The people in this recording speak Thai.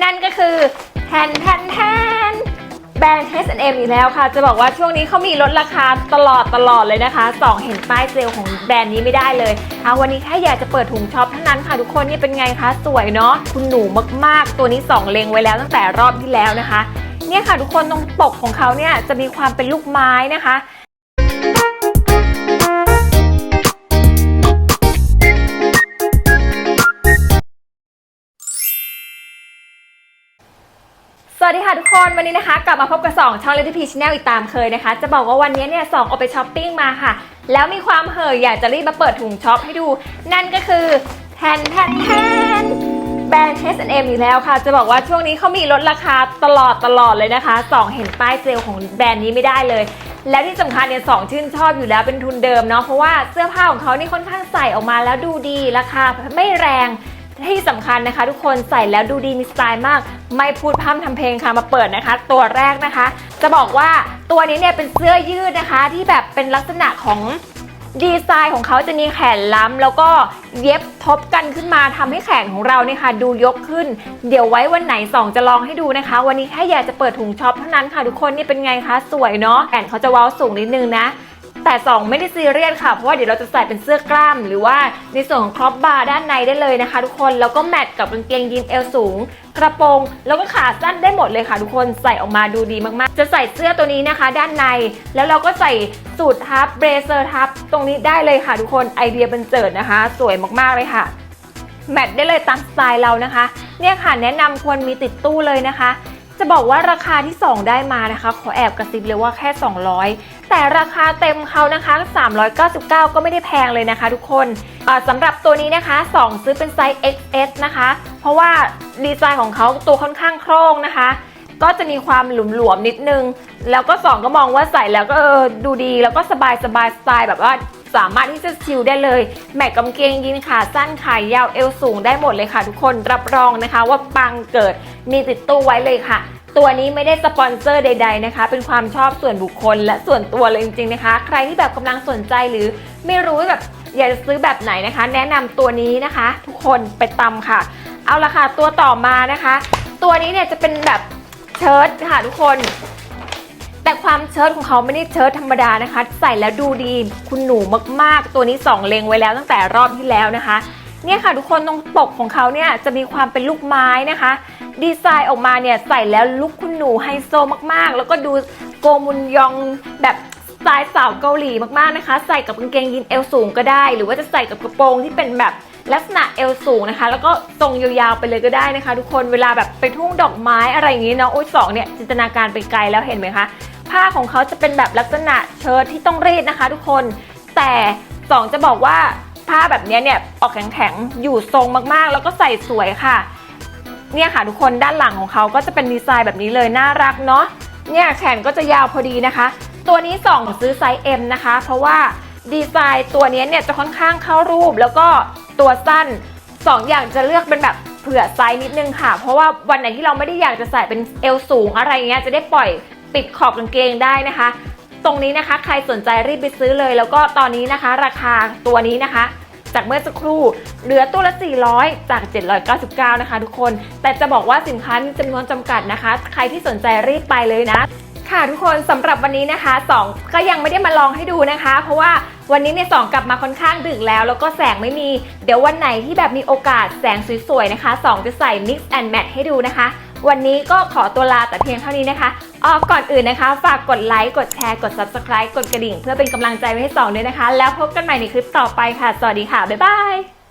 นั่นก็คือแทนแทนแทนแบรนด์ H&M อีกแล้วค่ะ จะบอกว่าช่วงนี้เขามีลดราคาตลอดตลอดเลยนะคะสองเห็นป้ายเซลล์ของแบรนด์นี้ไม่ได้เลยเอาวันนี้แค่อยากจะเปิดถุงช็อปเท่านั้นค่ะทุกคนนี่เป็นไงคะ สวยเนาะคุณหนูมากๆ ตัวนี้สองเลงไว้แล้วตั้งแต่รอบที่แล้วนะคะ เนี่ยค่ะทุกคนตรงปกของเขาเนี่ยจะมีความเป็นลูกไม้นะคะ วัสดีค่ะทุกคนวันนี้นะคะ กลับมาพบกับ2ช่อง Little P Channel อีกตามเคยนะคะ จะบอกว่าวันนี้เนี่ยสองออกไปช้อปปิ้งมาค่ะ แล้วมีความเห่ออยากจะรีบมาเปิดถุงช็อปให้ดู นั่นก็คือแทนแทนแทนแบรนด์ H&M อีกแล้วค่ะ จะบอกว่าช่วงนี้เขามีลดราคาตลอดตลอดเลยนะคะสองเห็นป้ายเซลล์ของแบรนด์นี้ไม่ได้เลยแล้วที่สำคัญเนี่ยสองชื่นชอบอยู่แล้วเป็นทุนเดิมเนาะเพราะว่าเสื้อผ้าของเขานี่ค่อนข้างใส่ออกมาแล้วดูดีราคาไม่แรง ที่สำคัญนะคะทุกคนใส่แล้วดูดีมีสไตล์มาก ไม่พูดพร่ำทำเพลงค่ะมาเปิดนะคะ ตัวแรกนะคะ จะบอกว่าตัวนี้เนี่ยเป็นเสื้อยืดนะคะ ที่แบบเป็นลักษณะของดีไซน์ของเขาจะมีแขนล้ำแล้วก็เย็บทบกันขึ้นมาทำให้แขนของเราเนี่ยค่ะดูยกขึ้น เดี๋ยวไว้วันไหนสองจะลองให้ดูนะคะ วันนี้แค่อยากจะเปิดถุงช็อปเท่านั้นค่ะทุกคนนี่เป็นไงคะสวยเนาะแขนเขาจะเว้าสูงนิดนึงนะ แต่2ไม่ได้ซีเรียสค่ะ เพราะว่าเดี๋ยวเราจะใส่เป็นเสื้อกล้าม หรือว่าในส่วนของครอปบาร์ด้านในได้เลยนะคะ ทุกคน แล้วก็แมทกับกางเกงยีนเอวสูง กระโปรง แล้วก็ขาสั้นได้หมดเลยค่ะ ทุกคนใส่ออกมาดูดีมากๆ จะใส่เสื้อตัวนี้นะคะ ด้านใน แล้วเราก็ใส่สูททับเบรเซอร์ทับตรงนี้ได้เลยค่ะ ทุกคนไอเดียบันเจิดนะคะ สวยมากๆเลยค่ะแมทได้เลยตามสไตล์เรานะคะ เนี่ยค่ะแนะนำควรมีติดตู้เลยนะคะ จะบอกว่าราคาที่ 2 ได้มานะคะ ขอแอบกระซิบเลยว่าแค่ 200 แต่ราคาเต็มเขานะคะ 399 ก็ไม่ได้แพงเลยนะคะทุกคนสำหรับตัวนี้นะคะ 2 ซื้อเป็นไซส์ XS นะคะ เพราะว่าดีไซน์ของเขาตัวค่อนข้างโคร่งนะคะ ก็จะมีความหลวมๆนิดนึง แล้วก็ 2 ก็มองว่าใส่แล้วก็ออดูดีแล้วก็สบายสบายสไตล์แบบว่า สามารถที่จะชิลได้เลย แมทกางเกงยีนขาสั้นขายาวเอวสูงได้หมดเลยค่ะ ทุกคนรับรองนะคะว่าปังเกิดมีติดตู้ไว้เลยค่ะตัวนี้ไม่ได้สปอนเซอร์ใด ๆนะคะ เป็นความชอบส่วนบุคคลและส่วนตัวเลยจริงๆนะคะ ใครที่แบบกำลังสนใจหรือไม่รู้แบบอยากจะซื้อแบบไหนนะคะ แนะนำตัวนี้นะคะ ทุกคนไปตำค่ะ เอาละค่ะตัวต่อมานะคะ ตัวนี้เนี่ยจะเป็นแบบเชิ้ตค่ะทุกคน แต่ความเชิ้ตของเขาไม่ได้เชิ้ตธรรมดานะคะ ใส่แล้วดูดีคุณหนูมากๆ ตัวนี้สองเลงไว้แล้วตั้งแต่รอบที่แล้วนะคะเนี่ยค่ะทุกคนตรงปกของเขาเนี่ยจะมีความเป็นลูกไม้นะคะ ดีไซน์ออกมาเนี่ยใส่แล้วลุคคุณหนูไฮโซมากๆ แล้วก็ดูโกมุนยองแบบสไตล์สาวเกาหลีมากๆนะคะ ใส่กับกางเกงยีนเอวสูงก็ได้ หรือว่าจะใส่กับกระโปรงที่เป็นแบบ ลักษณะเอวสูงนะคะ แล้วก็ทรงยาวๆไปเลยก็ได้นะคะ ทุกคนเวลาแบบไปทุ่งดอกไม้อะไรอย่างนี้เนาะโอ้ยสองเนี่ยจินตนาการไปไกลแล้วเห็นไหมคะผ้าของเขาจะเป็นแบบลักษณะเชิ้ตที่ต้องรีดนะคะ ทุกคนแต่สองจะบอกว่าผ้าแบบเนี้ยเนี่ยออกแข็งๆอยู่ทรงมากๆ แล้วก็ใส่สวยค่ะเนี่ยค่ะทุกคนด้านหลังของเขาก็จะเป็นดีไซน์แบบนี้เลยน่ารักเนาะเนี่ยแขนก็จะยาวพอดีนะคะ ตัวนี้สองซื้อไซส์ M นะคะ เพราะว่า ดีไซน์ตัวนี้เนี่ยจะค่อนข้างเข้ารูปแล้วก็ตัวสั้นสองอย่างจะเลือกเป็นแบบเผื่อไซส์นิดนึงค่ะ เพราะว่าวันไหนที่เราไม่ได้อยากจะใส่เป็นเอวสูงอะไรเงี้ยจะได้ปล่อยปิดขอบกางเกงได้นะคะ ตรงนี้นะคะใครสนใจรีบไปซื้อเลย แล้วก็ตอนนี้นะคะ ราคาตัวนี้นะคะ จากเมื่อสักครู่เหลือตัวละ 400 จาก 799 นะคะ ทุกคน แต่จะบอกว่าสินค้ามีจำนวนจำกัดนะคะ ใครที่สนใจรีบไปเลยนะ ค่ะทุกคนสำหรับวันนี้นะคะ 2 ก็ยังไม่ได้มาลองให้ดูนะคะ เพราะว่าวันนี้เนี่ยสองกลับมาค่อนข้างดึกแล้ว แล้วก็แสงไม่มี เดี๋ยววันไหนที่แบบมีโอกาสแสงสวยๆนะคะ 2 จะใส่ mix and match ให้ดูนะคะ วันนี้ก็ขอตัวลาแต่เพียงเท่านี้นะคะอ๋อก่อนอื่นนะคะ ฝากกดไลค์กดแชร์กด subscribe กดกระดิ่ง เพื่อเป็นกำลังใจไว้ให้สองด้วยนะคะ แล้วพบกันใหม่ในคลิปต่อไปค่ะ สวัสดีค่ะบ๊ายบาย